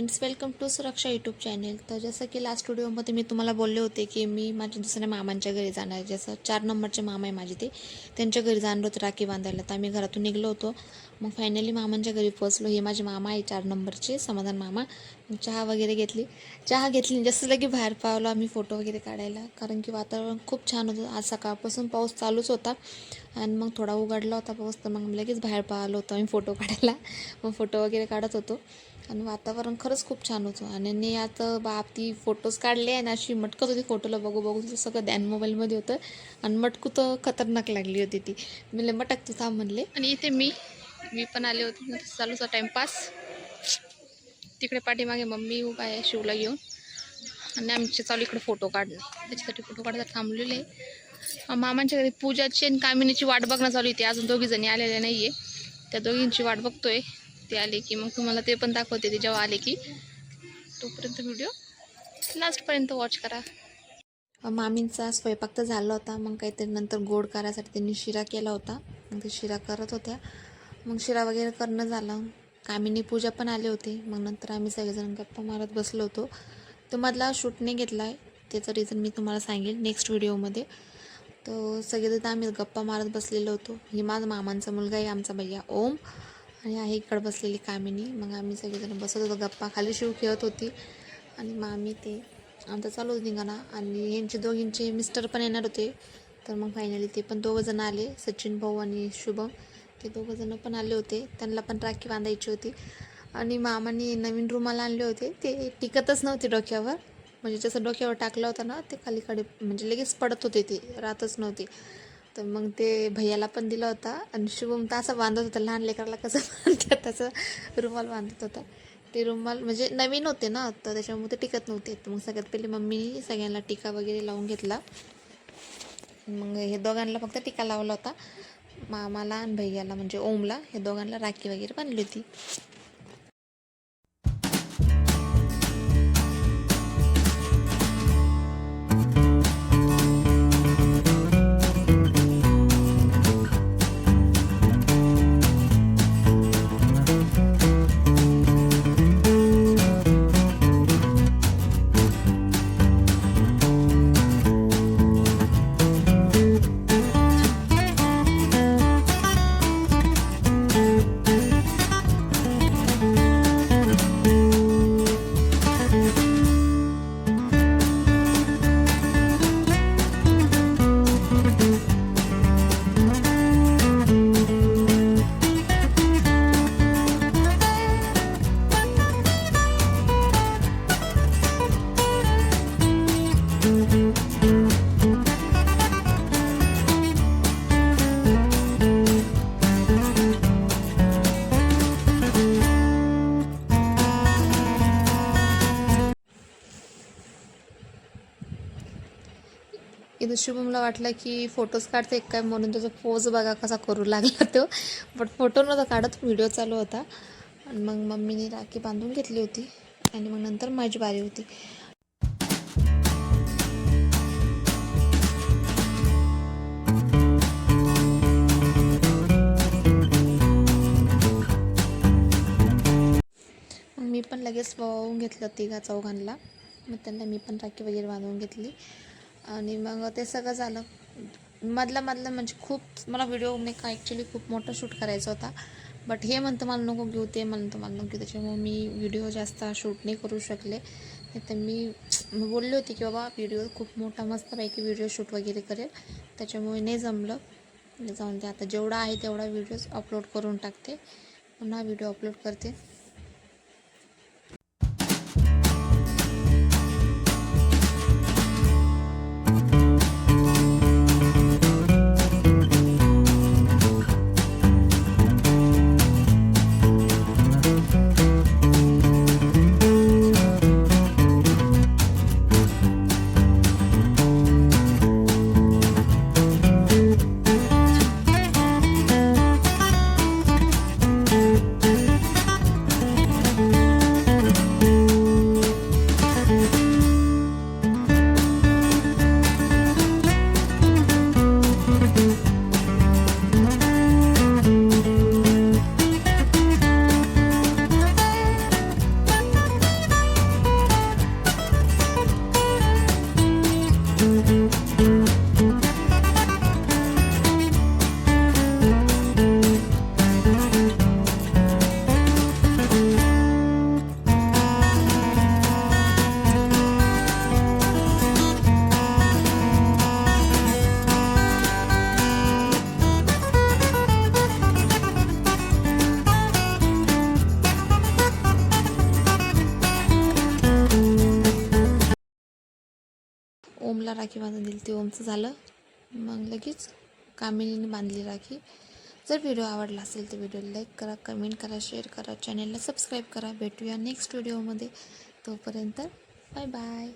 Friends welcome to Suraksha YouTube channel. तर जसं की लास्ट व्हिडिओमध्ये मी तुम्हाला बोलले होते की मी माझ्या दुसऱ्या मामांच्या घरी जाणार आहे. जसं चार नंबरचे मामा आहे माझे ते. त्यांच्या घरी जाणार होते राखी बांधायला. तर आम्ही घरातून निघलो होतो. मग फायनली मामांच्या घरी पोचलो हे माझे मामा आहे चार नंबरचे समाधान मामा. मग चहा वगैरे घेतली. चहा घेतली जसं लगे बाहेर पावलो आम्ही फोटो वगैरे काढायला. कारण की वातावरण खूप छान होतं. आज सकाळपासून पाऊस चालूच होता. आणि मग थोडा उघडला होता पाऊस तर मग लगेच बाहेर पाहिलो होतो आम्ही फोटो काढायला. मग फोटो वगैरे काढत होतो. आणि वातावरण खरंच खूप छान होतं. आणि मी आता बाप ती फोटोज काढले आणि अशी मटकत होती फोटोला बघू बघू तुझं सगळं ध्यान मोबाईलमध्ये होतं. आणि मटकू तर खतरनाक लागली होती ती. म्हणजे मटक तू थांब म्हणले. आणि इथे मी मी पण आले होते. चालूचा टाईमपास तिकडे पाठीमागे मम्मी उभा आहे शिवला घेऊन. आणि आमचे चालू इकडे फोटो काढणे. त्याच्यासाठी फोटो काढायला थांबलेले आहे. मामांच्या घरी पूजाची आणि कामिनीची वाट बघणं चालू होती अजून दोघी जणी आलेल्या नाही आहे त्या दोघींची वाट बघतोय. ते आले की मग तुम्हाला ते पण दाखवते. ते जेव्हा आले की तोपर्यंत व्हिडिओ लास्टपर्यंत वॉच करा. मामींचा स्वयंपाक तर झाला होता. मग काहीतरी नंतर गोड करायसाठी त्यांनी शिरा केला होता. मग ते शिरा करत होत्या. मग शिरा वगैरे करणं झालं. कामिनी पूजा पण आले होते. मग नंतर आम्ही सगळेजण गप्पा मारत बसलो होतो. तो मधला शूट नाही घेतला आहे त्याचं रिझन मी तुम्हाला सांगेल नेक्स्ट व्हिडिओमध्ये तर सगळेजण आम्ही गप्पा मारत बसलेलो होतो. ही माझा मामांचा मुलगा आहे आमचा भैया ओम. आणि आहे इकडं बसलेली कामिनी. मग आम्ही सगळेजण बसत होतो गप्पा खाली शिव खेळत होती. आणि मामी ते आमचं चालू होतं निघाला. आणि यांचे दोघींचे मिस्टर पण येणार होते. तर मग फायनली ते पण दोघंजणं आले सचिन भाऊ आणि शुभम. ते दोघंजणं पण आले होते. त्यांना पण राखी बांधायची होती. आणि मामाने नवीन रुमाल आणले होते. ते टिकतच नव्हते डोक्यावर. म्हणजे जसं डोक्यावर टाकलं होतं ना ते खालीकडे म्हणजे लगेच पडत होते ते राहतच नव्हती. तर मग ते भैयाला पण दिला होता आणि शुभम तर असं बांधत होता लहान लेकराला कसं बांधतात तसं रुमाल बांधत होता. ते रुमाल म्हणजे नवीन होते ना तर त्याच्यामुळे ते टिकत नव्हते. मग सगळ्यात पहिले मम्मीने सगळ्यांना टीका वगैरे लावून घेतला. मग हे दोघांना फक्त टीका लावला होता मामाला आणि भैयाला म्हणजे ओमला. हे दोघांना राखी वगैरे बांधली होती. शुभमला वाटलं की फोटोज काढते काय म्हणून त्याचा पोज बघा कसा करू लागला तो. बट फोटो नव्हता काढत व्हिडिओ चालू होता. आणि मग मम्मीने राखी बांधून घेतली होती. आणि मग नंतर माझी बारी होती. मग मी पण लगेच वाहून घेतलं तिघा चौघांना. मग त्यांना मी पण राखी वगैरे बांधून घेतली. आणि मग ते सगळं झालं. मधला मधला म्हणजे खूप मला व्हिडिओ नाही का ॲक्च्युली खूप मोठा शूट करायचा होता. बट हे म्हणतं मला नको घेऊ ते म्हणतं मला नको घेऊ. त्याच्यामुळे मी व्हिडिओ जास्त शूट नाही करू शकले. नाही तर मी बोलले होते की बाबा व्हिडिओ खूप मोठा मस्तपैकी व्हिडिओ शूट वगैरे करेल. त्याच्यामुळे नाही जमलं. जाऊन ते आता जेवढा आहे तेवढा व्हिडिओज अपलोड करून टाकते. पुन्हा व्हिडिओ अपलोड करते. ओमला राखी बांधून दिली ती ओमचं झालं. मग लगेच कामिनीने बांधली राखी. जर व्हिडिओ आवडला असेल तर व्हिडिओला लाईक करा कमेंट करा शेअर करा चॅनेलला सबस्क्राईब करा. भेटूया नेक्स्ट व्हिडिओमध्ये तोपर्यंत बाय बाय